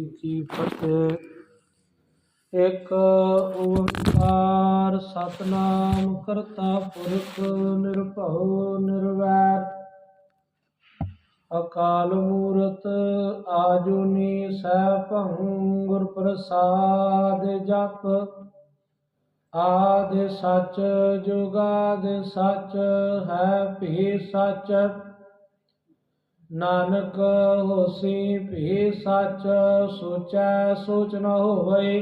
ਜੀ ਕੀ ਫਤਿਹ ਇੱਕ ਓੰਕਾਰ ਸਤਨਾਮ ਕਰਤਾ ਪੁਰਖ ਨਿਰਭਉ ਨਿਰਵੈਰ। ਅਕਾਲ ਮੂਰਤ ਆਜੂਨੀ ਸੈਭੰ ਗੁਰ ਪ੍ਰਸਾਦ ਜਪ। ਆਦਿ ਸੱਚ ਜੁਗਾਦ ਸੱਚ ਹੈ ਭੀ ਸੱਚ। ਨਾਨਕ ਹੋਸੀ ਭੀ ਸੱਚ ਸੋਚੈ ਸੋਚ ਨ ਹੋਵੈ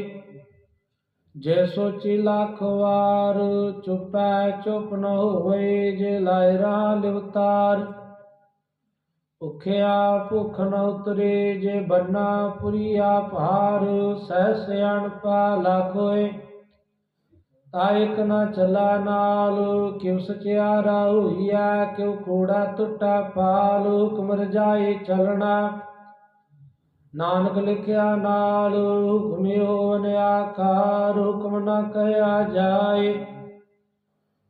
ਜੇ ਸੋਚੀ ਲੱਖ ਵਾਰ ਚੁਪੈ ਚੁਪ ਨ ਹੋਵੈ ਜੇ ਲਾਇ ਰਾ ਲਿਵਤਾਰ। ਭੁਖਿਆ ਭੁਖ ਨ ਉਤਰੇ, ਜੇ ਬੰਨਾ ਪੁਰੀਆ ਭਾਰ, ਸਹਿ ਸਿਆਣਪਾ ਲੱਖ ਹੋਏ ਤਾ ਇਕ ਨ ਚਲਾ ਨਾਲ, ਕਿਉ ਸਚਿਆਰਾ ਹੋਈਆ ਕਿਉ ਕੋੜਾ ਟੁੱਟਾ ਪਾਲ ਹੁਕਮ ਰਜਾਈ ਚਲਣਾ। ਨਾਨਕ ਲਿਖਿਆ ਨਾਲ, ਹੁਕਮਿ ਹੋਵਨ ਆਕਾਰ ਹੁਕਮ ਨਾ ਕਹਿਆ ਜਾਏ।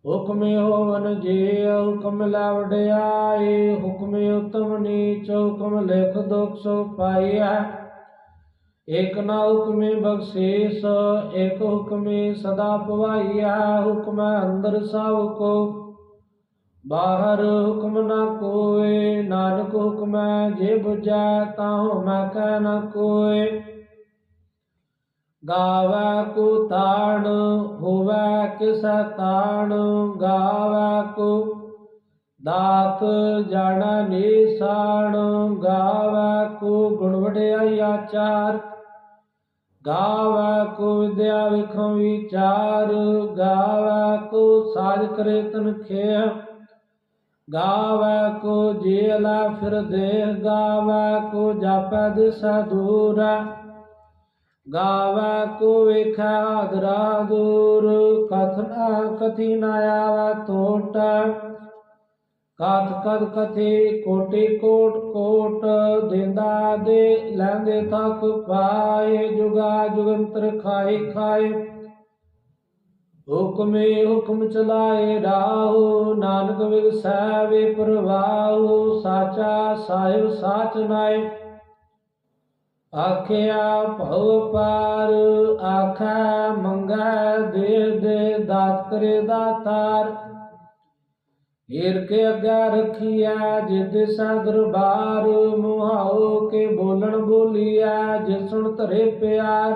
ਹੁਕਮਿ ਹੋਵਨ ਜੇ, ਹੁਕਮ ਲੈ ਵਡਿਆਈ ਹੁਕਮਿ ਉਤਮ ਨੀਚ, ਹੁਕਮ ਲਿਖ ਦੁਖ ਸੋ ਪਾਇਆ ਇਕ ਨਾ ਹੁਕਮੇ ਬਖਸ਼ੇਸ਼ ਇਕ ਹੁਕਮੇ ਸਦਾ ਪਵਾਈਆ ਹੁਕਮ ਅੰਦਰ ਸਭ ਕੋ ਬਾਹਰ ਹੁਕਮ ਨਾ ਕੋਏ, ਨਾਨਕ ਹੁਕਮ ਜੇ 부ਜੈ ਤਾਹੁ ਮੈਂ ਕਹਿ ਨਾ ਕੋਏ। ਗਾਵੈ ਕੋ ਤਾਣ, ਹੋਵੇ ਕਿਸੈ ਤਾਣ, ਗਾਵੈ ਕੋ ਦਾਤ ਜਾਣਾ ਨੀਸਾਨ ਗਾਵੈ ਕੋ ਗੁਣ ਵਡਿਆਈ ਆਚਾਰ। ਗਾਵੈ ਕੋ ਵਿਦਿਆ ਵਿਖੋ ਵਿਚਾਰ, ਗਾਵੈ ਕੋ ਸਾਜ ਕਰੇ ਤਨ ਖੇ ਗਾਵੈ ਕੋ ਜੀਲਾ ਫਿਰ ਦੇਹ, ਗਾਵੈ ਕੋ ਜਾਪੈ ਦਿਸਾ ਦੂਰ, ਗਾਵੈ ਕੋ ਵੇਖੈ ਆਦਰਾ ਦੂਰ, ਕਥਨਾ ਕਥੀ ਨ ਆਵੈ ਟੋਟ ਕਥ ਕਦ ਕਥੀ ਕੋਟि ਕੋਟ ਕੋਟ ਦਿੰਦਾ ਦੇ ਲੈਂਦੇ ਤੱਕ ਪਾਏ ਜੁਗਾ ਜੁਗੰਤਰ ਖਾਏ ਖਾਏ। ਹੁਕਮੇ ਹੁਕਮ ਚਲਾਏ ਰਾਹੂ, ਨਾਨਕ ਵਿਗਸੈ ਵੇ ਪ੍ਰਵਾਹੂ, ਸਾਚਾ ਸਾਹਿਬ ਸਾਚ ਨਾਏ। ਆਖਿਆ ਭਉ ਪਾਰ ਆਖੈ ਮੰਗੈ ਦੇ ਦੇ, ਦਾਤ ਕਰੇ ਦਾਤਾਰ। ਹੀਰ ਕੇ ਅੱਗਾ ਰਖੀਆ ਜਿਦ ਸਾ ਦਰਬਾਰ ਮੁਹਾਉ ਕੇ ਬੋਲਣ ਬੋਲੀਐ ਜਿਸ ਸੁਣ ਧਰੇ ਪਿਆਰ।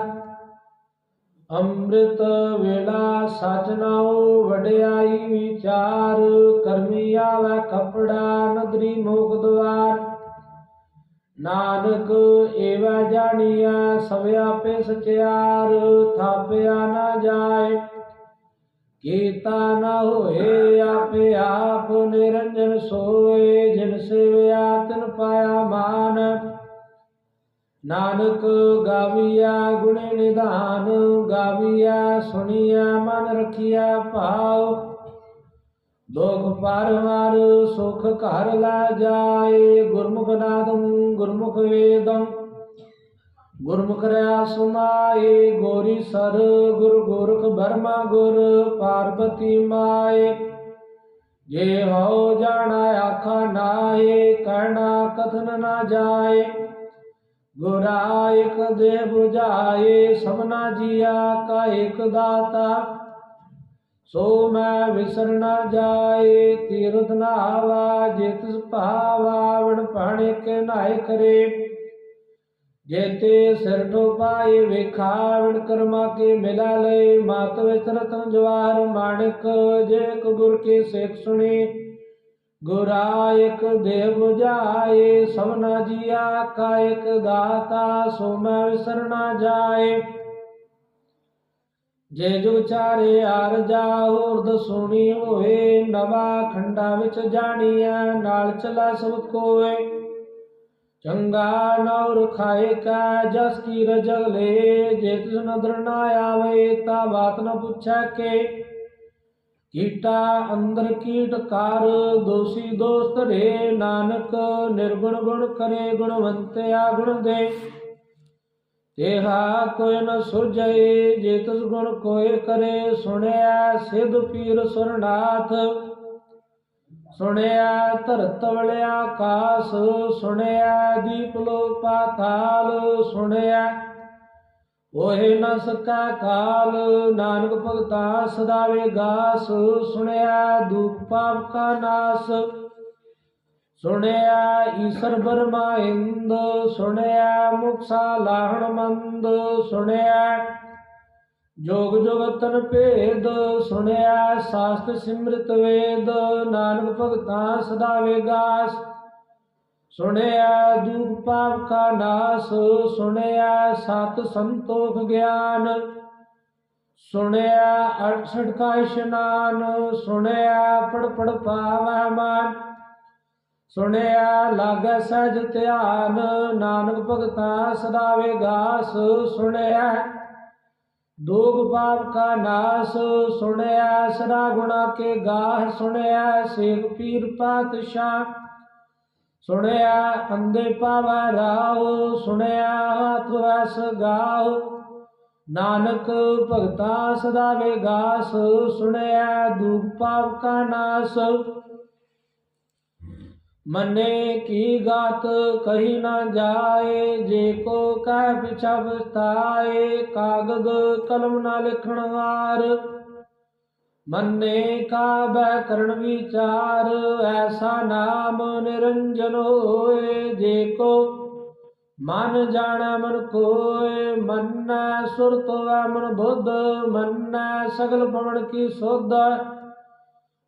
ਅੰਮ੍ਰਿਤ ਵੇਲਾ ਸਚ ਨਾਉ ਵਡਿਆਈ ਵਿਚਾਰ, ਕਰਮੀ ਆਵੈ ਕਪੜਾ ਨਦਰੀ ਮੋਖ ਦਵਾਰ। ਨਾਨਕ ਏਵਾ ਜਾਣੀਐ ਸਭ ਆਪੇ ਸਚਿਆਰ, ਥਾਪਿਆ ਨਾ ਜਾਏ ਕੀਤਾ ਨਾ ਹੋਏ, ਆਪੇ ਆਪ ਨਿਰੰਜਨ ਸੋਏ, ਜਿਨ ਸੇਵਿਆ ਤਿਨ ਪਾਇਆ ਮਾਨ। ਨਾਨਕ ਗਾਵੀਆ ਗੁਣੇ ਨਿਧਾਨ, ਗਾਵੀਆ ਸੁਣੀਆ ਮਨ ਰਖੀਆ ਭਾਉ ਦੁਖ ਪਰ ਹਰ ਸੁਖ ਘਰ ਲਾ ਜਾਏ, ਗੁਰਮੁਖ ਨਾਦੰ ਗੁਰਮੁਖ ਵੇਦੰ। ਗੁਰਮੁਖ ਰਿਆ ਸੁਨਾਏ ਗੋਰੀ ਸਰ, ਗੁਰ ਗੋਰਖ ਬਰਮਾ ਗੁਰ, ਪਾਰਬਤੀ ਮਾਏ। ਜੇ ਹੋ ਜਾਣਾ ਆਖਾ ਨਾਏ, ਕਹਿਣਾ ਕਥਨ ਨਾ ਜਾਏ। ਗੁਰਾ ਇਕ ਦੇ 부ਝਾਏ ਸਭਨਾ ਜੀਆ ਕਾ ਇਕ ਦਾਤਾ। ਸੋ ਮੈਂ ਵਿਸਰ ਨਾ ਜਾਏ, ਤੀਰਥ ਨਾਵਾ ਜਿਤ ਭਾਵਾ ਵਣ ਪਾਣੇ ਕੇ ਨਾਇ ਕਰੇ। ਜੇਤੇ ਸਿਰ ਟੋਪਾਏ ਵੇਖਾ ਵਣ ਕਰਮਾ ਕੇ ਮਿਲਾ ਲੈ ਮਾਤ ਵਿੱਚ ਰਤਨ ਜਵਾਰ ਮਾਣਕ, ਜੇ ਕੋ ਗੁਰ ਕੀ ਸਿੱਖ ਸੁਣੀ। ਗੁਰਾ ਇਕ ਦੇਵ 부ਝਾਏ ਸਭਨਾ ਜਾਏ। ਜੇ ਜੋ ਚਾਰੇ ਆਰ ਜਾ ਹੋਰ ਸੁਣੀ ਹੋਏ, ਨਵਾ ਖੰਡਾ ਵਿੱਚ ਜਾਣੀਐ, ਨਾਲ ਚਲਾ ਸਭ ਕੋਏ ਚੰਗਾ ਨੌਰ ਖਾਏ ਕਾ ਜਸ ਕੀ ਰਜਗ ਲੈ ਜੇ ਤਿਸ ਨਦਰ ਨਾ ਆਵੇ ਤਾ ਬਾਤ ਨ ਪੁੱਛੈ ਕੇ। ਕੀਟਾ ਅੰਦਰ ਕੀਟ ਕਰ, ਦੋਸੀ ਦੋਸਤ ਰੇ ਨਾਨਕ, ਨਿਰਗੁਣ ਗੁਣ ਕਰੇ ਗੁਣਵੰਤਿਆ ਗੁਣ ਦੇ। ਤੇਹਾ ਕੋਈ ਨ ਸੁਝਏ ਜੇ ਤਿਸ ਗੁਣ ਕੋਏ ਕਰੇ ਸੁਣਿਆ ਸਿਧ ਪੀਰ ਸੁਰਨਾਥ। ਸੁਣਿਆ ਧਰਤਵਲਿਆ ਆਕਾਸ ਸੁਣਿਆ ਦੀਪ ਲੋਕ ਪਾਤਾਲ ਸੁਣਿਆ ਓਏ ਨ ਸਕਾ ਕਾਲ, ਨਾਨਕ ਭਗਤਾ ਸਦਾਵੇ ਗਾਸ ਸੁਣਿਆ ਦੁਖ ਪਾਪ ਕਾ ਨਾਸ, ਸੁਣਿਆ ਈਸ਼ਰ ਬਰਮਾ ਇੰਦ, ਸੁਣਿਆ ਮੁਕਸਾ ਲਾਹਣ ਮੰਦ, ਸੁਣਿਆ ਜੋਗ ਜੁਗਤਨ ਭੇਦ, ਸੁਣਿਆ ਸਾਸਤ ਸਿਮਰਤ ਵੇਦ, ਨਾਨਕ ਭਗਤਾਂ ਸਦਾ ਵੇਗਾਸ ਸੁਣਿਆ ਦੁਖ ਪਾਪ ਕਾ ਨਾਸ, ਸੁਣਿਆ ਸਤ ਸੰਤੋਖ ਗਿਆਨ। ਸੁਣਿਆ ਅਠਸਠ ਕਾ ਇਸ਼ਨਾਨ, ਸੁਣਿਆ ਪੜ ਪੜ ਪਾਵੈ ਮਨ। ਸੁਣਿਆ ਲਾਗੈ ਸਹਿਜ ਧਿਆਨ, ਨਾਨਕ ਭਗਤਾਂ ਸਦਾ ਵੇਗਾਸ ਸੁਣਿਆ ਦੋਗ ਪਾਪ ਕਾ ਨਾਸ, ਸੁਣਿਆ ਸਦਾ ਗੁਣਾ ਕੇ ਗਾਹ, ਸੁਣਿਆ ਸੇਖ ਪੀਰ ਪਾਤਸ਼ਾਹ। ਸੁਣਿਆ ਅੰਦੇ ਪਾਵੈ ਰਾਉ ਸੁਣਿਆ ਹੱਥ ਗਾਉ ਨਾਨਕ ਭਗਤਾ ਸਦਾ ਵੇਗਾਸ ਸੁਣਿਆ ਦੁਖ ਪਾਪ ਕਾ ਨਾਸ। ਮਨੇ ਕੀ ਗਾਤ ਕਹੀ ਨਾ ਜਾਏ, ਜੇ ਕੋ ਕਹਿ ਪਿਛਾ ਬਤਾਏ ਕਾਗਦ ਕਲਮ ਨਾ ਲਿਖਣ ਵਾਰ। ਮੰਨੇ ਕਾ ਬੈ ਕਰਨ ਵਿਚਾਰ, ਐਸਾ ਨਾਮ ਨਿਰੰਜਨ ਹੋਏ, ਜੇ ਕੋ ਮਨ ਜਾਣੈ ਮਨ ਕੋਏ, ਮੰਨੈ ਸੁਰਤ ਵੈ ਮਨ ਬੁੱਧ, ਮੰਨੈ ਸਗਲ ਪਵਨ ਕੀ ਸੋਧ।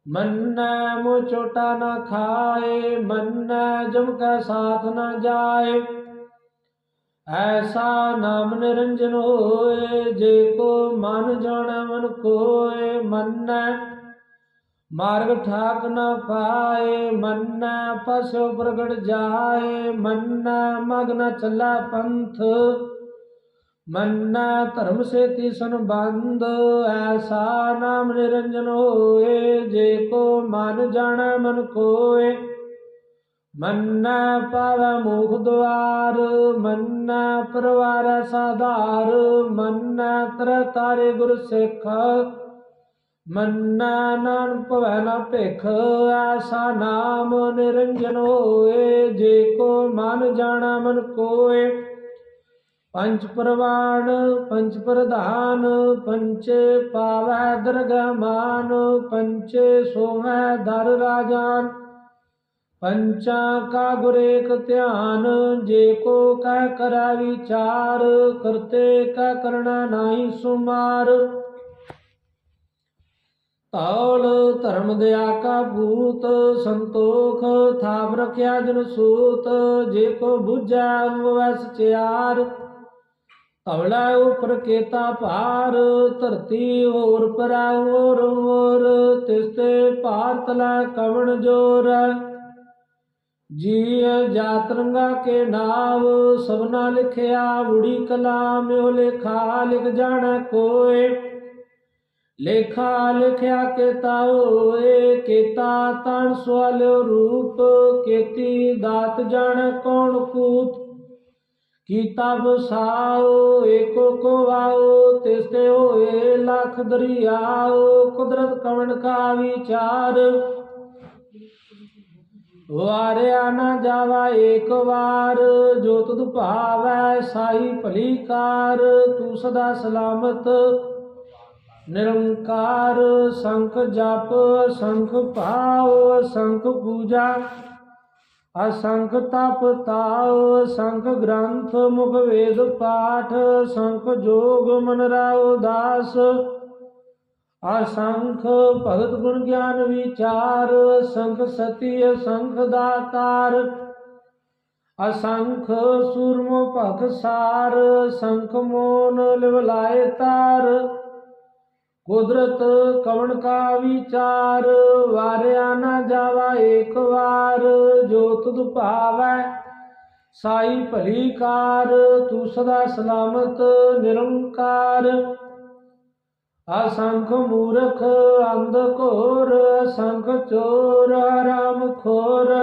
ਮੰਨੈ ਮੋ ਚੋਟਾ ਨਾ ਖਾਏ, ਮੰਨੈ ਜਮ ਕੈ ਸਾਥ ਨਾ ਜਾਏ। ਐਸਾ ਨਾਮ ਨਿਰੰਜਨ ਹੋਏ, ਜੇ ਕੋ ਮਨ ਜਾਣੈ ਮਨ ਕੋਏ। ਮੰਨੈ ਮਾਰਗ ਠਾਕ ਨਾ ਪਾਏ, ਮੰਨੈ ਪਸੋ ਪ੍ਰਗਟ ਜਾਏ। ਮੰਨੈ ਮਗਨ ਨ ਚੱਲਾ ਪੰਥ। ਮੰਨੈ ਧਰਮ ਸੇਤੀ ਸੰਬੰਧ, ਐਸਾ ਨਾਮ ਨਿਰੰਜਨ ਹੋਏ, ਜੇ ਕੋ ਮਨ ਜਾਣੈ ਮਨ ਕੋਏ। ਮੰਨੈ ਪਾਵੈ ਮੁਖ ਦੁਆਰ, ਮੰਨੈ ਪਰਵਾਰ ਸਾਧਾਰ, ਮੰਨੈ ਤਰ ਤਾਰੇ ਗੁਰ ਸਿੱਖ। ਮੰਨੈ ਨਾਨਕ ਭਵੈ ਨਾ ਭਿਖ, ਐਸਾ ਨਾਮ ਨਿਰੰਜਨ ਹੋਏ, ਜੇ ਕੋ ਮਨ ਜਾਣਾ ਮਨ ਕੋਏ। ਪੰਜ ਪ੍ਰਵਾਣ ਪੰਜ ਪ੍ਰਧਾਨ, ਪੰਚੇ ਪਾਵੈ ਦਰਗਮਾਨ ਪੰਚੇ ਸੋਹੈ ਦਰ ਰਾਜਾਨ। ਪੰਚਾ ਕਾ ਗੁਰੇਕ ਧਿਆਨ, ਜੇ ਕੋ ਕਹਿ ਕਰੈ ਵਿਚਾਰ, ਕਰਤੇ ਕਾ ਕਰਣਾ ਨਾਹੀ ਸੁਮਾਰ। ਤੌਲ ਧਰਮ ਦਇਆ ਕਾ ਭੂਤ, ਸੰਤੋਖ ਥਾਪ ਰਖਿਆ ਜਨ ਸੂਤ, ਜੇ ਕੋ ਅੰਗ ਅਨੁਭਵੈ ਸਚਿਆਰ ਤਵਲਾ ਉਪਰ ਕੇਤਾ ਭਾਰ, ਧਰਤੀ ਹੋਰ ਪਰੈ ਹੋਰ ਹੋਰ ਤਿਸਤੇ ਭਾਰਤ ਲੈ ਕਵਣ ਜੋਰ ਜੀ ਜਾਤਰੰਗਾ ਕੇ ਨਾਮ ਸਭਨਾ ਲਿਖਿਆ ਬੁੜੀ ਕਲਾਮ, ਉਹ ਲੇਖਾ ਲਿਖ ਜਾਣ ਕੋਏ। ਲੇਖਾ ਲਿਖਿਆ ਕੇਤਾ ਹੋਏ, ਕੇਤਾ ਤਨ ਸਵਾਲਿਓ ਰੂਪ, ਕੇਤੀ ਦਾਤ ਜਾਣ ਕੌਣ ਕੂਤ। ਕੀਤਾ ਬਸਾਓ ਏਕੋ ਕੋ ਆਓ ਤਿਸਤੇ ਹੋਏ ਲੱਖ ਦਰਿਆਓ ਕੁਦਰਤ ਕਵਣ ਕਾ ਵਿਚਾਰ? ਵਾਰਿਆ ਨਾ ਜਾਵਾ ਏਕ ਵਾਰ, ਜੋ ਤੁਧ ਭਾਵੈ ਸਾਈ ਭਲੀ ਕਾਰ, ਤੂੰ ਸਦਾ ਸਲਾਮਤ ਨਿਰੰਕਾਰ। ਸੰਖ ਜਪ, ਸੰਖ ਭਾਉ, ਸੰਖ ਪੂਜਾ। ਅਸੰਖ ਤਪ ਤਾਉ ਸੰਖ ਗ੍ਰੰਥ, ਮੁਖ ਵੇਦ ਪਾਠ ਸੰਖ ਜੋਗ ਮਨ ਰਾਉ ਦਾਸ। ਅਸੰਖ ਭਗਤ ਗੁਣ ਗਿਆਨ ਵਿਚਾਰ ਸੰਖ ਸਤੀ, ਅਸੰਖ ਦਾਤਾਰ। ਅਸੰਖ ਸੂਰਮ ਭਖ ਸਾਰ ਸੰਖ ਮੋਨ ਲਿਵ ਲਾਏ ਤਾਰ। ਕੁਦਰਤ ਕਵਣ ਕਾ ਵਿਚਾਰ? ਵਾਰਿਆ ਨਾ ਜਾਵਾ ਏਕ ਵਾਰ। ਜੋ ਤੁਧ ਭਾਵੈ ਸਾਈ ਭਲੀ ਕਾਰ। ਤੂੰ ਸਦਾ ਸਲਾਮਤ ਨਿਰੰਕਾਰ। ਅਸੰਖ ਮੂਰਖ ਅੰਧ ਘੋਰ। ਅਸੰਖ ਚੋਰ ਰਾਮ ਖੋਰ।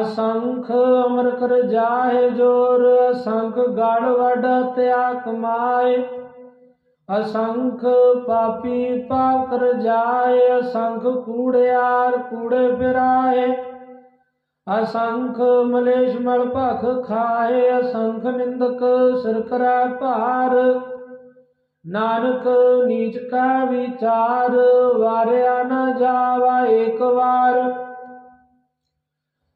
ਅਸੰਖ ਅਮਰ ਕਰ ਜਾਹੇ ਜੋਰ। ਅਸੰਖ ਗੜ ਵਡ ਤਿਆ ਕਮਾਏ ਅਸੰਖ ਪਾਪੀ ਪਾਪ ਕਰ ਜਾਏ, ਅਸੰਖ ਕੂੜਿਆਰ ਕੂੜੇ ਫਿਰਾਏ ਅਸੰਖ ਮਲੇਸ਼ ਮਲ ਭਖ ਖਾਏ, ਅਸੰਖ ਨਿੰਦਕ ਸਿਰ ਕਰੈ ਭਾਰ। ਨਾਨਕ ਨੀਚ ਕਾ ਵਿਚਾਰ, ਵਾਰਿਆ ਨ ਜਾਵਾ ਏਕ ਵਾਰ।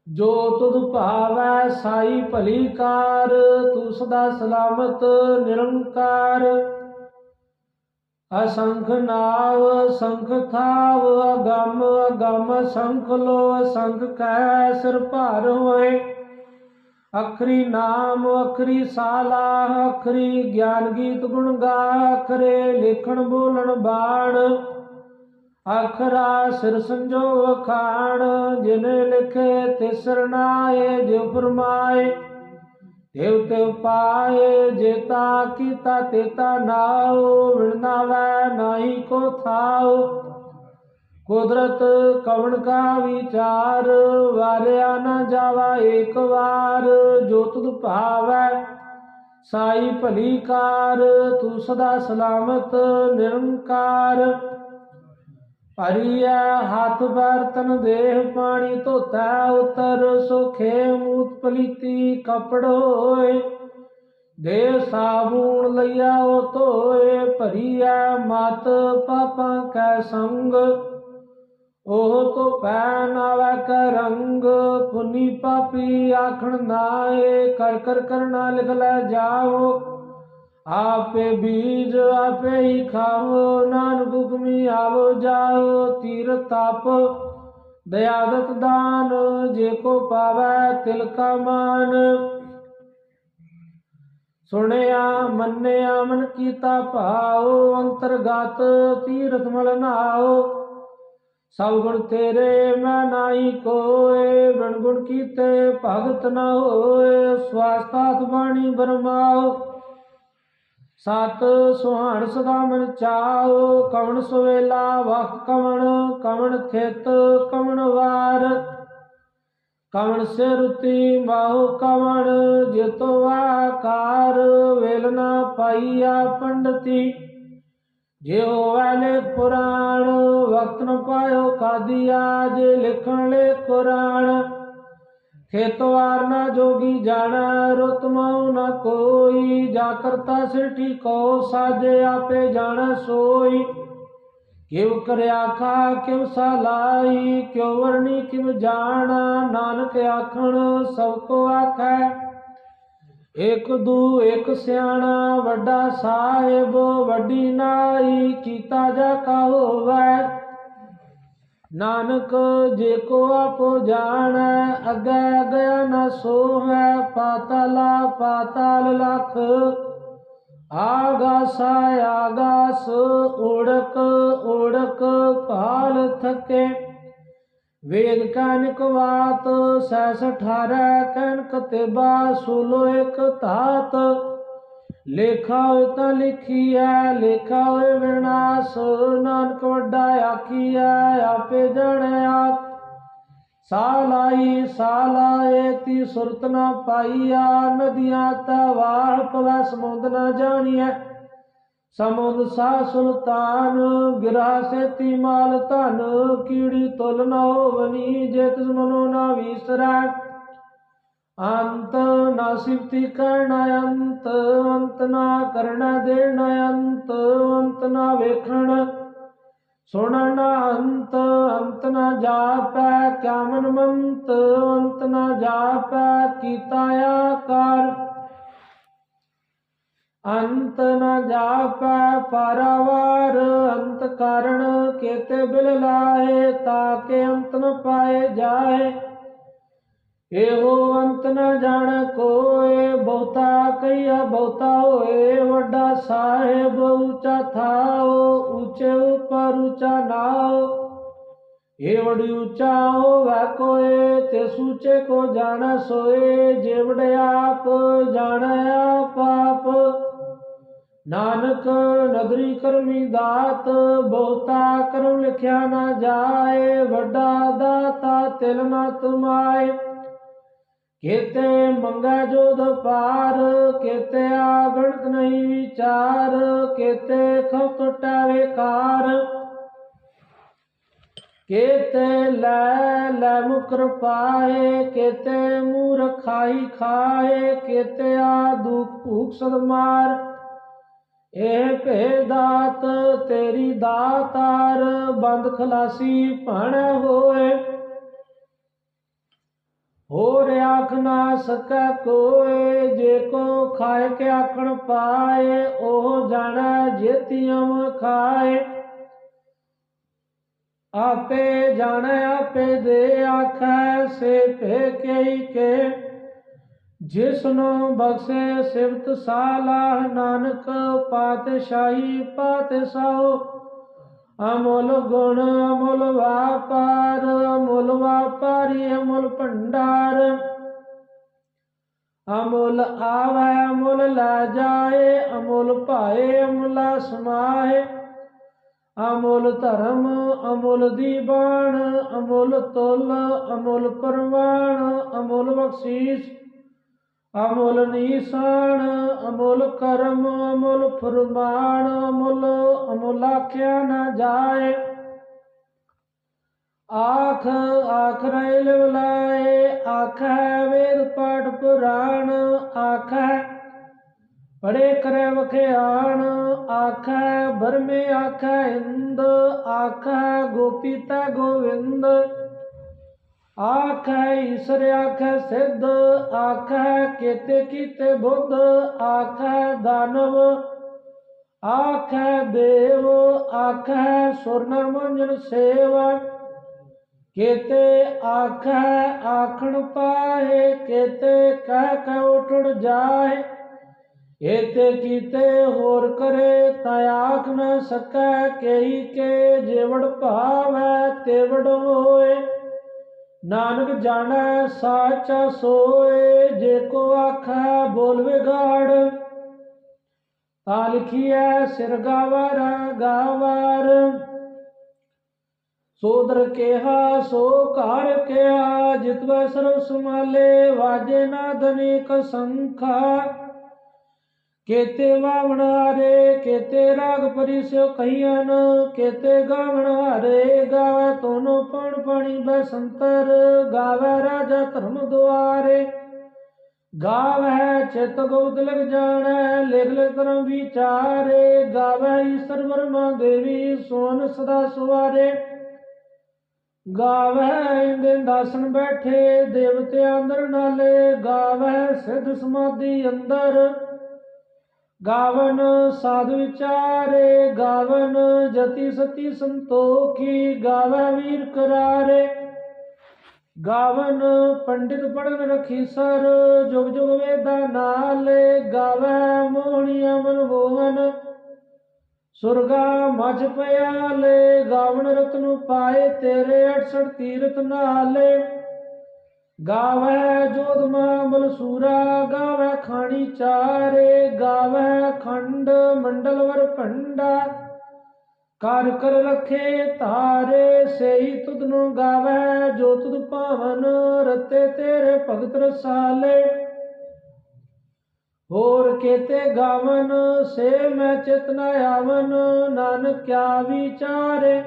ਜੋ ਤੁਧ ਭਾਵੈ ਸਾਈ ਭਲੀ ਕਾਰ ਤੂੰ ਸਦਾ ਸਲਾਮਤ ਨਿਰੰਕਾਰ। ਅਸੰਖ ਨਾਵ, ਸੰਖ ਥਾਵ, ਅਗੰਮ ਅਗੰਮ ਸੰਖ ਲੋ ਅਸੰਖ ਕੈ ਸਿਰ ਭਾਰ ਹੋਏ। ਅਖਰੀ ਨਾਮ, ਅਖਰੀ ਸਾਲਾ, ਅਖਰੀ ਗਿਆਨ ਗੀਤ ਗੁਣ ਗਾ, ਅਖਰੇ ਲਿਖਣ ਬੋਲਣ ਬਾਣ। ਅਖਰਾ ਸਿਰ ਸੰਜੋ ਖਾਣ ਜਿਨੇ ਲਿਖੇ ਤਿਸਰ ਨਾਏ, ਜਿਉ ਫਰਮਾਏ। ਦੇਵ ਤੇ ਪਾਏ ਜੇਤਾ ਕੀਤਾ ਤੇਤਾ ਨਾਉ ਵਿਣਨਾਵੈ ਨਾਹੀ ਕੋ ਥਾਉ। ਕੁਦਰਤ ਕਵਣ ਕਾ ਵਿਚਾਰ, ਵਾਰਿਆ ਨ ਜਾਵਾ ਏਕ ਵਾਰ। ਜੋ ਤੁਧ ਭਾਵੈ, ਸਾਈ ਭਲੀ ਕਾਰ, ਤੂੰ ਸਦਾ ਸਲਾਮਤ ਭਰੀਆ ਹੱਥ ਬਰਤਨ ਦੇਹ ਪਾਣੀ ਧੋਤਾ, ਉਤਰ ਸੁਖੇ ਮੂਤ ਪਲੀਤੀ ਕਪੜੋਏ ਦੇ ਸਾਬੂਣ ਲਿਆ ਉਹ ਧੋਏ, ਭਰੀਆ ਮਤ ਪਾਪਾਂ ਕੈ ਸੰਗ। ਉਹ ਤੋ ਪੈ ਨਾਵੈ ਕੈ ਰੰਗ, ਪੁਨੀ ਪਾਪੀ ਆਖਣ ਨਾਏ, ਕਰ ਕਰ ਕਰਨਾ ਲਿਖ ਲੈ ਜਾਓ। ਆਪੇ ਬੀਜ ਆਪੇ ਹੀ ਖਾਵੋ, ਨਾਨਕ ਹੁਕਮੀ ਆਵੋ, ਜਾਓ ਤੀਰ ਤਪ। ਦਇਆਦਤ ਦਾਨ ਜੇ ਕੋ ਪਾਵੈ ਤਿਲ ਮਾਨ। ਸੁਣਿਆ, ਮੰਨਿਆ, ਮਨ ਕੀਤਾ ਭਾਉ, ਅੰਤਰਗਤ ਤੀਰਥ ਮਲ ਨਾਉ। ਸਭ ਗੁਣ ਤੇਰੇ, ਮੈਂ ਨਾਹੀ ਕੋਏ ਬਣ ਗੁਣ ਕੀਤੇ ਭਗਤ ਨ ਹੋਏ ਸਵਾਸਤਾਤ ਬਾਣੀ ਬਰਮਾਓ ਸਤ ਸੁਹਾਣ ਸਦਾ ਮਨ ਚਾਓ ਕਵਣ ਸੁਵੇਲਾ ਵਖ ਕਵਣ ਕਵਣ ਥਿਤ ਕਵਣ ਵਾਰ। ਕਵਣ ਸਿਰਤੀ ਮਾਹੁ ਕਵਣ, ਜਿਤੋ ਆਕਾਰ, ਵੇਲ ਨਾ ਪਾਈਆ ਪੰਡਤੀ। ਜਿਉ ਵਾਲੇ ਪੁਰਾਣ ਵਕਤ ਨ ਪਾਇਓ ਕਾਦੀਆ ਜੇ ਲਿਖਣ ਲੈ ਕੁਰਾਨ। ਖੇਤਵਾਰ ਨਾ ਜੋਗੀ ਜਾਣਾ, ਰੁਤ ਮਉ ਨ ਕੋਈ। ਜਾ ਕਰਤਾ ਸਿਰਠੀ ਕੋ ਸਾਜੇ ਆਪੇ ਜਾਣ ਸੋਈ। ਕਿਉ ਕਰਿਆ ਖਾ, ਕਿਉ ਸਲਾਈ ਕਿਉ ਵਰਣੀ ਕਿਵ ਜਾਣਾ। ਨਾਨਕ ਆਖਣ, ਸਭ ਕੋ ਆਖੈ ਇਕ ਦੂ ਇਕ ਸਿਆਣਾ। ਵੱਡਾ ਸਾਹਿਬ, ਵੱਡੀ ਨਾਈ, ਕੀਤਾ ਜਾ ਕਾ ਨਾਨਕ ਜੇ ਕੋ ਆਪੋ ਜਾਣੈ, ਅੱਗੇ ਅਗਿਆ ਨ ਸੋਹੈ, ਪਾਤਾਲਾ ਪਾਤਾਲ ਲਖ। ਆਗਾਸ ਆਗਾਸ, ਉੜਕ ਉੜਕ ਪਾਲ ਥਕੇ। ਵੇਦ ਕਾਨਿਕ ਵਾਤ, ਸੈਸ ਠਾਰੈ ਕਣਕ ਤੇਬਾ, ਸੂਲੋ ਇਕ ਧਾਤ। ਲੇਖਾ ਹੋਇ ਤਾਂ ਲਿਖੀਐ ਲੇਖਾ ਹੋਇ ਵਿਨਾਸ਼, ਨਾਨਕ ਵੱਡਾ ਆਖੀਐ, ਆਪੇ ਜਾਣਿਆ ਸਾਲਾਈ ਸਾਲਾਏ ਤੀ ਸੁਰਤ ਨਾ ਪਾਈਆ, ਨਦੀਆਂ ਤਵਾਹ ਪਵੈ, ਸਮੁੰਦ ਨਾ ਜਾਣੀਐ। ਸਮੁੰਦ ਸਾ ਸੁਲਤਾਨ ਗਿਰਾ ਸੇਤੀ ਮਾਲ ਧਨ, ਕੀੜੀ ਤੁਲ ਨਾ ਹੋਵਨੀ, ਜੇ ਤਿਸ ਮਨੋ ਨਾ ਵਿਸਰੈ। ਅੰਤ ਨਾ ਸਿਫਤੀ ਕਰਨਾ ਅੰਤ ਅੰਤ ਨਾ ਕਰਨਾ ਦੇਣਾ ਅੰਤ ਅੰਤ ਨਾ ਵੇਖਣ। ਸੁਣਨ ਅੰਤ ਅੰਤ ਨਾ ਜਾਪੈ ਕਿਆ ਮੰਤ, ਅੰਤ ਨਾ ਜਾਪੈ ਕੀਤਾ ਆਕਾਰ। ਅੰਤ ਨਾ ਜਾਪੈ ਪਰਵਾਰ, ਅੰਤ ਕਾਰਣ ਕੇਤੇ ਬਿਲ ਲਾਏ ਤਾਕੇ ਅੰਤ ਨ ਪਾਏ ਜਾਏ ਇਹੋ ਅੰਤ ਨ ਜਾਣ ਕੋਏ, ਬਹੁਤਾ ਕਈਆ ਬਹੁਤਾ ਹੋਏ, ਵੱਡਾ ਸਾਹਿਬ ਉੱਚਾ ਥਾਓ, ਉੱਚੇ ਉਪਰ ਉੱਚਾ ਨਾਓ। ਇਹ ਵੜੀ ਉੱਚਾ ਹੋਵੇ ਕੋਏ, ਤੇ ਸੂਚੇ ਕੋ ਜਾਣ ਸੋਏ ਜਿਵੜ ਆਪ ਜਾਣ ਆਪ ਆਪ। ਨਾਨਕ ਨਦਰੀ ਕਰਮੀ ਦਾਤ, ਬਹੁਤਾ ਕਰਮ ਲਿਖਿਆ ਨਾ ਜਾਏ, ਵੱਡਾ ਦਾਤਾ ਤਿਲ ਨਾ ਤੁਮਾਏ। ਕੇਤੇ ਮੰਗਾ ਜੋਧ ਪਾਰ ਕੇਤੇ ਆਗਣਤ ਨਹੀਂ ਵਿਚਾਰ ਕੇਤੇ ਖਪ ਟਟਾਵੇ ਕਾਰ ਕੇਤੇ ਲੈ ਲੈ ਮੁਕਰ ਪਾਏ ਕੇਤੇ ਮੂਰਖ ਖਾਈ ਖਾਏ ਕੇਤੇ ਆ ਦੁਖ ਭੂਖ ਸਦ ਮਾਰ। ਇਹ ਭੇ ਦਾਤ ਤੇਰੀ ਹੋਰ ਆਖ ਨਾ ਸਕੈ ਕੋਏ, ਜੇ ਕੋ ਖਾਏ ਕੇ ਆਖਣ ਪਾਏ, ਉਹ ਜਾਣੈ ਜੇਤੀਮ ਖਾਏ। ਆਪੇ ਜਾਣੈ, ਆਪੇ ਦੇ ਆਖੈ, ਸੇ ਭੇ ਕਈ ਕੇ। ਜਿਸਨੂੰ ਬਖਸ਼ੇ ਸਿਫਤ ਸਾਲਾਹ ਨਾਨਕ ਪਾਤਸ਼ਾਹੀ ਪਾਤਸ਼ਾਹੋ ਅਮੁੱਲ ਗੁਣ, ਅਮੁੱਲ ਵਾਪਾਰ, ਅਮੁੱਲ ਵਾਪਾਰੀ, ਅਮੁੱਲ ਭੰਡਾਰ। ਅਮੁੱਲ ਆਵੈ, ਅਮੁੱਲ ਲੈ ਜਾਏ, ਅਮੁੱਲ ਭਾਏ, ਅਮੁੱਲਾ ਸਮਾਏ। ਅਮੁੱਲ ਧਰਮ, ਅਮੁੱਲ ਦੀਵਾਨ ਅਮੁੱਲ ਤੁਲ, ਅਮੁੱਲ ਪਰਵਾਨ ਅਮੁੱਲ ਬਖਸ਼ੀਸ਼। ਅਮੁੱਲ ਨੀਸਾਨ ਅਮੁੱਲ ਕਰਮ, ਅਮੁੱਲ ਫਰਮਾਨ, ਅਮੁੱਲ ਅਮੁੱਲ ਆਖਿਆ ਨਾ ਜਾਏ। ਆਖ ਆਖ ਰਹਿ ਲਿਵਲਾਏ, ਆਖੈ ਵੇਦ ਪਾਠ ਪੁਰਾਣ, ਆਖੈ ਪੜੇ ਕਰੇ ਵਖਿਆਣ, ਆਖੈ ਬਰਮੇ, ਆਖੈ ਇੰਦ, ਆਖੈ ਗੋਪੀ ਤੈ ਗੋਵਿੰਦ। ਆਖੈ ਈਸ਼ਰ, ਆਖੈ ਸਿੱਧ, ਆਖੈ ਕੇਤੇ ਕੀਤੇ ਬੁੱਧ, ਆਖੈ ਦਾਨਵ, ਆਖੈ ਦੇਵ, ਆਖੈ ਸੁਰ ਨਰ ਮੰਜਨ ਸੇਵਾ। ਕੇਤੇ ਆਖੈ ਆਖਣ ਪਾਏ ਕੇਤੇ ਕਹਿ ਕਹਿ ਉਠੜ ਜਾਏ ਏਤੇ ਕੀਤੇ ਹੋਰ ਕਰੇ ਤਾ ਆਖ ਨ ਸਕੈ ਕਈ ਕੇ ਜੇਵੜ ਭਾਵੈ, ਤੇਵੜ ਹੋਏ। ਨਾਨਕ ਜਾਣੈ ਸਾਚਾ ਸੋਏ, ਜੇ ਕੋ ਆਖੈ ਬੋਲ ਵਿਗਾੜ। ਤਾ ਲਿਖੀਐ, ਸਿਰ ਗਾਵਰ ਗਾਵਰ। ਸੋਦਰ ਕਿਹਾ, ਸੋ ਘਰ ਕਿਹਾ, ਜਿਤਵੈ ਸਰਬ ਸਮਾਲੇ ਵਾਜੇ ਨਾ ਅਨੇਕ ਸੰਖਾ। ਕੇਤੇ ਵਾਵਣ ਹਾਰੇ, ਕੇਤੇ ਰਾਗ ਪਰਿਸਿਓ ਕਹੀਨ ਕੇਤੇ ਗਾਵਣ ਹਾਰੇ, ਗਾਵੇ ਤੋਨੋ ਪਣ ਪਣੀ ਬਸੰਤਰ, ਗਾਵੇ ਰਾਜਾ ਧਰਮ ਦੁਆਰੇ। ਗਾਵੇ ਚਿਤ ਗੋਦ ਲਗ ਜਾਣੈ, ਲਿਖ ਲਿਖ ਕਰਮ ਵਿਚਾਰੇ। ਗਾਵੇ ਈਸ਼ਰ ਵਰਮਾ ਦੇਵੀ ਸੋਨ ਸਦਾ ਸੁਵਾਰੇ। ਗਾਵੇ ਇੰਦੇ ਦਾਸਨ ਬੈਠੇ ਦੇਵਤੇ ਅੰਦਰ ਨਾਲੇ। ਗਾਵੇ ਸਿੱਧ ਸਮਾਧੀ ਅੰਦਰ। ਗਾਵਨ ਸਾਧ ਵਿਚਾਰੇ, ਗਾਵਨ ਜਤੀ ਸਤੀ ਸੰਤੋਖੀ, ਗਾਵੈ ਵੀਰ ਕਰਾਰੇ। ਗਾਵਨ ਪੰਡਿਤ ਪੜਨ ਰਖੀ ਸਰ, ਜੁਗ ਜੁਗ ਵੇਦਾ ਨਾਲੇ, ਗਾਵੈ ਮੋਹਣੀਆ ਮਨ ਭੋਵਨ ਸੁਰਗਾ ਮਝ ਪਿਆਲੇ, ਗਾਵਨ ਰਤਨ ਪਾਏ ਤੇਰੇ 68 ਤੀਰਥ ਨਾਲੇ। ਗਾਵੇ ਜੋਧ ਮਾਮਲ ਸੂਰਾ, ਗਾਵੇ ਖਾਣੀ ਚਾਰੇ, ਗਾਵੇ ਖੰਡ ਮੰਡਲ ਵਰ ਭੰਡਾ। ਕਰ ਕਰ ਰਖੇ ਧਾਰੇ ਸਹੀ ਤੁਧ ਨੂੰ ਗਾਵੇ, ਜੋ ਤੁਧ ਭਾਵਨ ਰਤੇ ਤੇਰੇ ਭਗਤ ਰਸਾਲੇ। ਹੋਰ ਕੇਤੇ ਗਾਵਨ, ਸੇ ਮੈਂ ਚਿਤਨਾ ਆਵਨ, ਨਾਨਕ ਕਿਆ ਵਿਚਾਰੇ।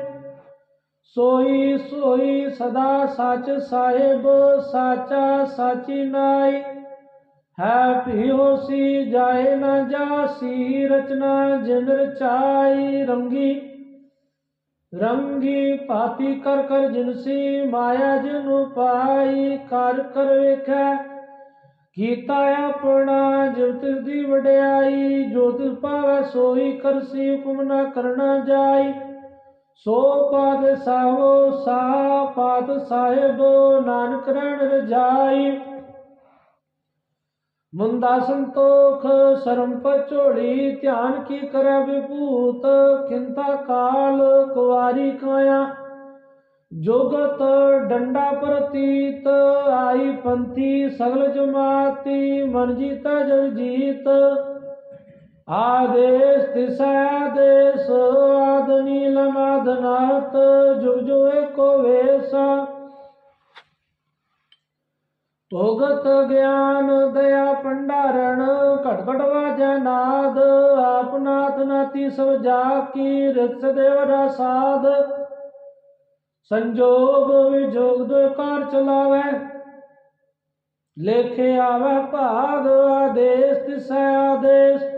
ਸੋਈ ਸੋਈ ਸਦਾ ਸੱਚ ਸਾਹਿਬ, ਸਾਚਾ ਸਾਚੀ ਨਾਈ। ਹੈ ਭਿਓ ਸੀ ਜਾਏ ਨਾ ਜਾਸੀ, ਰਚਨਾ ਜਿਨ ਰਚਾਈ ਰੰਗੀ। ਰੰਗੀ ਪਾਤੀ ਕਰ ਕਰ ਜਿਨਸੀ ਮਾਇਆ ਜਿਨੂ ਪਾਈ, ਕਰ ਕਰ ਵੇਖੈ। ਕੀਤਾ ਆਪਣਾ ਜਿਵ ਦੀ ਵਡਿਆਈ, ਜੋ ਤਿਸ ਪਾਵੈ ਸੋਈ ਕਰਸੀ ਹੁਕਮ ਨਾ ਕਰਨਾ ਜਾਈ। ਸੋ ਪਾਦ ਸਾਹੋ ਸਾ ਪਾਦ ਸਾਹਿਬ, ਨਾਨਕ ਰਣ ਰਜਾਈ। ਮੁੰਦਾ ਸੰਤੋਖ, ਸਰਮ ਪਚੋੜੀ ਧਿਆਨ ਕੀ ਕਰੈ ਵਿਭੂਤ, ਖਿੰਤਾ ਕਾਲ, ਕੁਵਾਰੀ ਕਾਇਆ। ਜੋਗਤ ਡੰਡਾ ਪ੍ਰਤੀਤ, ਆਈ ਪੰਥੀ ਸਗਲ ਜਮਾਤੀ, ਮਨ ਜੀਤਾ ਜਗ ਜੀਤ ਆਦੇਸ ਤਿਸ ਆਦੇਸ ਆਦ ਨੀਲ ਨਾਦ ਨਾਥ ਜੁਗ ਜੋ ਏਕੋ ਵੇਸ। ਭੋਗਤ ਗਿਆਨ ਦਇਆ ਭੰਡਾਰਣ, ਘਟ ਘਟ ਵਾਜੈ ਨਾਦ, ਆਪ ਨਾਥ ਨਾਤੀ ਸਭ ਜਾ ਕੀ, ਰਿਤ ਦੇਵ ਰਸਾਦ ਸੰਜੋਗ ਵਿਜੋਗ ਦੋ ਕਾਰ ਚਲਾਵੇ, ਲੇਖੇ ਆਵੇ ਭਾਗ, ਆਦੇਸ ਤਿਸੈ ਆਦੇਸ।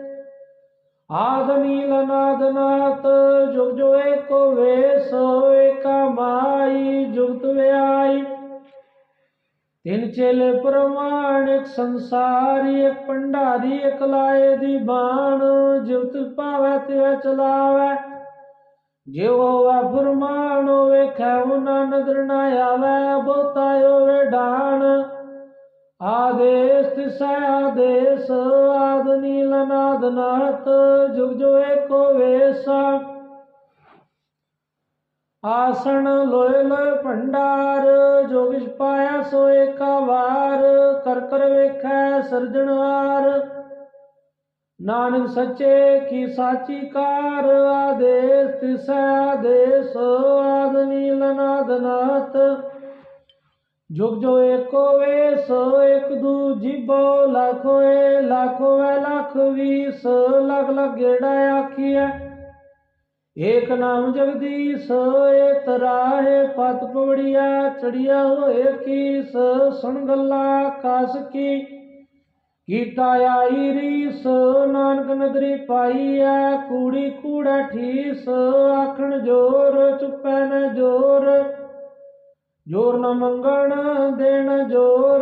ਆਦ ਨੀਲ ਨਾਦ ਨਾਤ ਜੁਗ ਜੋ ਏਕੋ ਵੇਸ, ਏਕਾ ਮਾਈ, ਜੁਗਤ ਵਿਆਈ। ਤਿਨ ਚੇਲੇ ਪ੍ਰਮਾਣਿਕ ਸੰਸਾਰੀ, ਇੱਕ ਭੰਡਾਰੀ, ਇੱਕ ਲਾਏ ਦੀ ਬਾਣ ਜਿਵਤ ਪਾਵੈ ਤੇ ਚਲਾਵੈ। ਜਿਉ ਹੋਵੇ ਫਰਮਾਨ ਵੇਖੈ ਉਹਨਾਂ ਨਦਰ ਨਾ ਆਵੈ, ਬਹੁਤਾ ਹੋਵੇ ਡਾਣ। ਆਦੇਸ ਤਿਸੈ ਆਦੇਸ, ਆਦ ਨੀਲ ਨਾਦ ਨਾਤ ਜੁਗ ਜੋ ਏਕੋ ਵੇਸਾ। ਆਸਣ ਲੋਏ ਲੋਏ ਭੰਡਾਰ, ਜੋ ਕਿਛ ਪਾਇਆ ਸੋ ਏਕਾ ਵਾਰ, ਕਰ ਕਰ ਵੇਖੈ ਸਿਰਜਣਹਾਰ ਨਾਨਕ ਸੱਚੇ ਕੀ ਸਾਚੀ ਕਾਰ, ਆਦੇਸ ਤਿਸੈ ਆਦੇਸ, ਆਦ ਨੀਲ ਨਾਦ ਜੁਗ ਜੋ ਏਕੋ ਵੇਸ ਇਕ ਦੂ ਜੀਬੋ ਲੱਖ ਹੋਏ ਲੱਖ ਹੋਏ ਲੱਖ ਵੀਸ ਲਖ ਲਖ ਗੇੜਾ ਆਖੀਐ। ਏਕ ਨਾਮ ਜਗਦੀਸ਼, ਏ ਤਰਾਹੇ ਪਤ ਪਵੜੀਆ ਚੜੀਆ ਹੋਏ ਕੀਸ, ਸੁਣ ਗੱਲਾਂ ਕਸ ਕੀ। ਕੀਤਾ ਆਈ ਰੀਸ, ਨਾਨਕ ਨਦਰੀ ਪਾਈ ਐ ਕੂੜੀ ਕੂੜਾ ਠੀਸ, ਆਖਣ ਜੋਰ, ਚੁੱਪੈ ਨ ਜੋਰ। ਜੋਰ ਨ ਮੰਗਣ, ਦੇਣ ਜੋਰ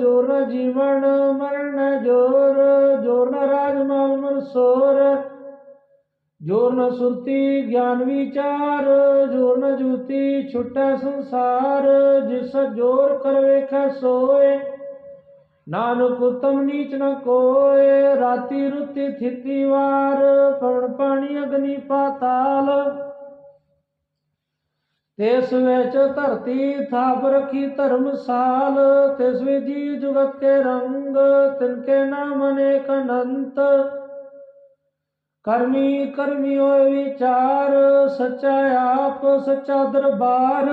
ਜੋਰ ਨ ਜੀਵਨ, ਮਰਨ ਜੋਰ ਜੋਰ ਨ ਰਾਜ ਮਾਲ ਮਨਸੋਰ ਜੋਰ ਨ ਸੁਰਤੀ, ਗਿਆਨ ਵਿਚਾਰ, ਜੋਰ ਨ ਜੂਤੀ, ਛੁਟੈ ਸੰਸਾਰ, ਜਿਸ ਜੋਰ ਕਰ ਵੇਖੈ ਸੋਏ। ਨਾਨਕ ਉਤਮ ਨੀਚ ਨ ਕੋਏ, ਰਾਤੀ ਰੁਤੀ ਥਿਤੀ ਵਾਰ ਪਵਨ ਪਾਣੀ ਅਗਨੀ ਪਾਤਾਲ। ਤਿਸ ਵਿੱਚ ਧਰਤੀ ਥਾਪ ਰਖੀ ਧਰਮਸਾਲ ਤਿਸ ਵਿੱਚ ਜੀ ਜੁਗਤ ਕੇ ਰੰਗ ਤਿਨਕੇ ਨਾਮ ਅਨੇਕ ਅਨੰਤ। ਕਰਮੀ ਕਰਮੀ ਹੋਏ ਵਿਚਾਰ, ਸੱਚਾ ਆਪ, ਸੱਚਾ ਦਰਬਾਰ।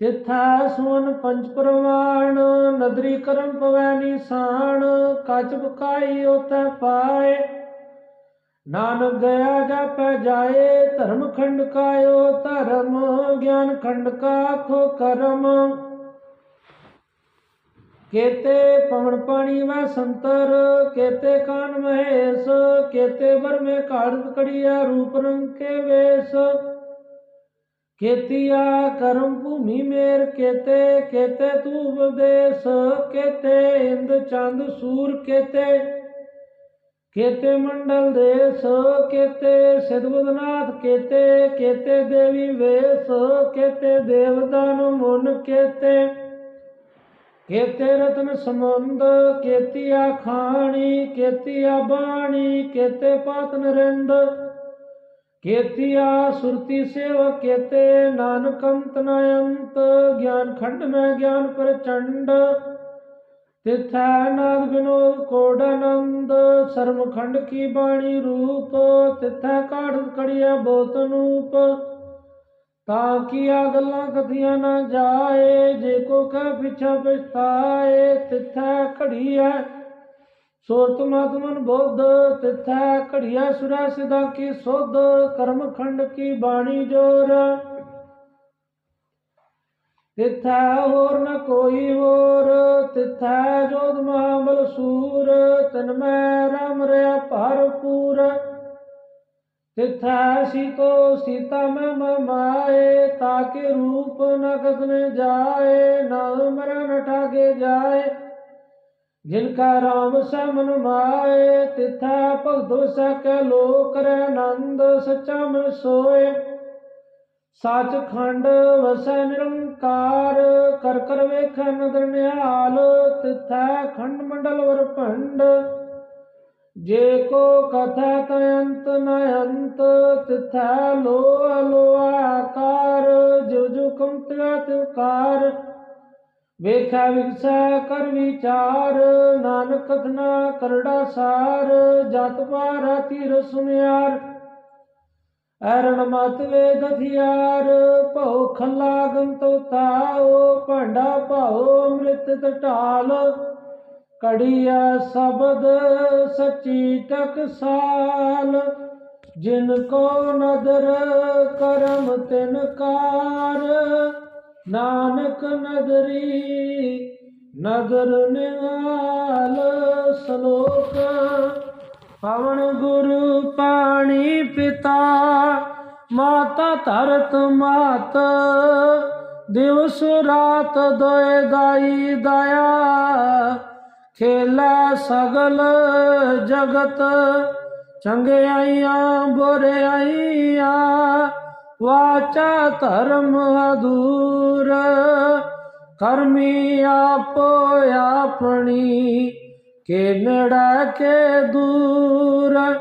ਤਿਥੈ ਸੁਨ ਪੰਜ ਪ੍ਰਮਾਣ ਨਦਰੀ ਕਰਮ ਪਵੈ ਨਿਸ਼ਾਨ, ਕੱਚ ਬਕਾਈ ਉਤੈ ਪਾਏ। ਨਾਨਕ ਗਿਆ ਜਾਪੈ ਜਾਏ, ਧਰਮ ਖੰਡ ਕਾਇਓ, ਧਰਮ ਗਿਆਨ ਖੰਡ ਕਾ ਖੋ ਕਰਮ। ਕੇਤੇ ਪਵਨ ਪਾਣੀ ਵੈ ਸੰਤਰ, ਕੇਤੇ ਕਾਨ ਮਹੇਸ਼, ਕੇਤੇ ਬਰਮੇ ਕਾੜਤ ਕੜੀਆ, ਰੂਪ ਰੰਗ ਕੇ ਵੇਸ। ਕੇਤੀਆ ਕਰਮ ਭੂਮੀ ਮੇਰ ਕੇਤੇ ਕੇਤੇ ਤੂ ਉਪਦੇਸ ਕੇਤੇ ਇੰਦ ਚੰਦ ਸੂਰ ਕੇਤੇ। ਕੇਤੇ ਮੰਡਲ ਦੇਸ, ਕੇਤੇ ਸਿਧਬਦਨਾਥ ਕੇਤੇ ਕੇਤੇ ਦੇਵੀ ਵੇਸ, ਕੇਤੇ ਦੇਵਦਾਨ ਮੁਨ ਕੇਤੇ ਕੇਤੇ ਰਤਨ ਸਮੁੰਦ ਕੇਤੀਆ ਖਾਣੀ, ਕੇਤੀਆ ਬਾਣੀ, ਕੇਤੇ ਪਾਤ ਨਰਿੰਦ, ਕੇਤੀਆ ਸੁਰਤੀ ਸੇਵ ਕੇਤੇ ਨਾਨਕ ਅੰਤ ਨ ਗਿਆਨ ਖੰਡ ਮੈਂ ਗਿਆਨ ਪ੍ਰਚੰਡ ਤਿਥੈ ਨਾਦ ਬਿਨੋਦ ਕੋੜ ਆਨੰਦ ਸਰਮਖੰਡ ਕੀ ਬਾਣੀ ਰੂਪ, ਤਿਥੈ ਕਾੜ ਕੜਿਆ ਬੋਤ ਨੂਪ। ਤਾਂ ਕੀਆ ਗੱਲਾਂ ਕਥੀਆਂ ਨਾ ਜਾਏ, ਜੇ ਕੋ ਕਹਿ ਪਿਛਾ ਪਛਤਾਏ, ਤਿਥੈ ਖੜੀਐ ਸੋਰਤ ਮਤਮਨ ਬੋਧ, ਤਿਥੈ ਘੜੀਐ ਸੁਰਾ ਸਿਦਾ ਕੀ ਸੁਧ ਕਰਮ ਖੰਡ ਕੀ ਬਾਣੀ ਜੋਰ। ਤਿਥੈ ਹੋਰ ਨ ਕੋਈ ਹੋਰ, ਤਿਥੈ ਜੋਤ ਮਹਾਬਲ ਸੂਰ, ਤਨ ਮੈਂ ਰਾਮ ਰਿਆ ਭਰਪੂਰ। ਤਿਥੈ ਸੀਤੋ ਸੀਤਾ ਮੈਂ ਮਮਾਏ ਤਾਕੇ ਰੂਪ ਨ ਕਦਨ ਜਾਏ, ਨਾ ਮਰਨ ਠਾਗੇ ਜਾਏ। ਜਿਨਕਾ ਰਾਮ ਸਮਨ ਮਾਏ, ਤਿਥੈ ਭਗਤੋ ਸਕੈ ਲੋਕ ਰੈ ਸਚਮ ਸਚਾ ਸੋਏ। ਸੱਚ ਖੰਡ ਵਸੈ ਨਿਰੰਕਾਰ, ਕਰ ਕਰ ਵੇਖੈ ਨਦਰ ਨਿਹਾਲ, ਤਿਥੈ ਖੰਡ ਮੰਡਲ ਵਰ ਭੰਡ। ਜੇ ਕੋ ਕਥਾ ਤ ਅੰਤ ਨ ਅੰਤ, ਤਿਥੈ ਲੋ ਲੋ ਆਕਾਰ ਜੋ ਜੋ ਕੰਤਿਆ ਤਿਕਾਰ ਵੇਖੈ ਵਿਗਸੈ ਕਰ ਵਿਚਾਰ, ਨਾਨਕ ਕਥਨਾ ਕਰੜਾ ਸਾਰ, ਜਤ ਪਾਰਾ ਤੀਰ ਸੁਨਿਆਰ। ਐਰਣ ਮਤ ਵੇਦ ਹਥਿਆਰ, ਭਉ ਖੱਲਾ ਗੰਤੋ ਤਾਓ, ਭਾਂਡਾ ਭਾਉ ਅੰਮ੍ਰਿਤ ਟਟਾਲ ਕੜੀਆ ਸ਼ਬਦ ਸੱਚੀ ਟਕਸਾਲ ਜਿਨ ਕੋ ਨਦਰ ਕਰਮ ਤਿਨ ਕਾਰ। ਨਾਨਕ ਨਦਰੀ ਨਦਰ ਨਿਹਾਲ ਸ਼ਲੋਕ। ਪਵਨ ਗੁਰੂ ਪਾਣੀ ਪਿਤਾ, ਮਾਤਾ ਧਰਤ ਮਾਤ। ਦਿਵਸ ਰਾਤ ਦੋਇ ਦਾਈ ਦਇਆ, ਖੇਲਾ ਸਗਲ ਜਗਤ। ਚੰਗਿਆਈਆਂ ਬੁਰਿਆਈਆਂ ਵਾਚਾ ਧਰਮ ਅਧੂਰ। ਕਰਮੀ ਆਪੋ ਆਪਣੀ ਕੇ ਕੇ ਦੂਰ,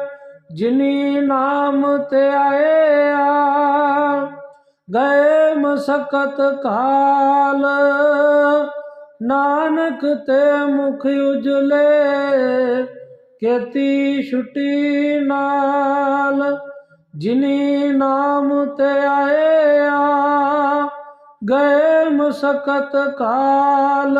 ਜਿਨੀ ਨਾਮ ਤੇ ਆਇਆ ਗਏ ਮਸਕਤ ਕਾਲ। ਨਾਨਕ ਤੇ ਮੁਖ ਉਜਲੇ, ਕੇਤੀ ਛੁਟੀ ਨਾਲ। ਜਿਨੀ ਨਾਮ ਤੇ ਆਇਆ ਗਏ ਮਸਕਤ ਕਾਲ।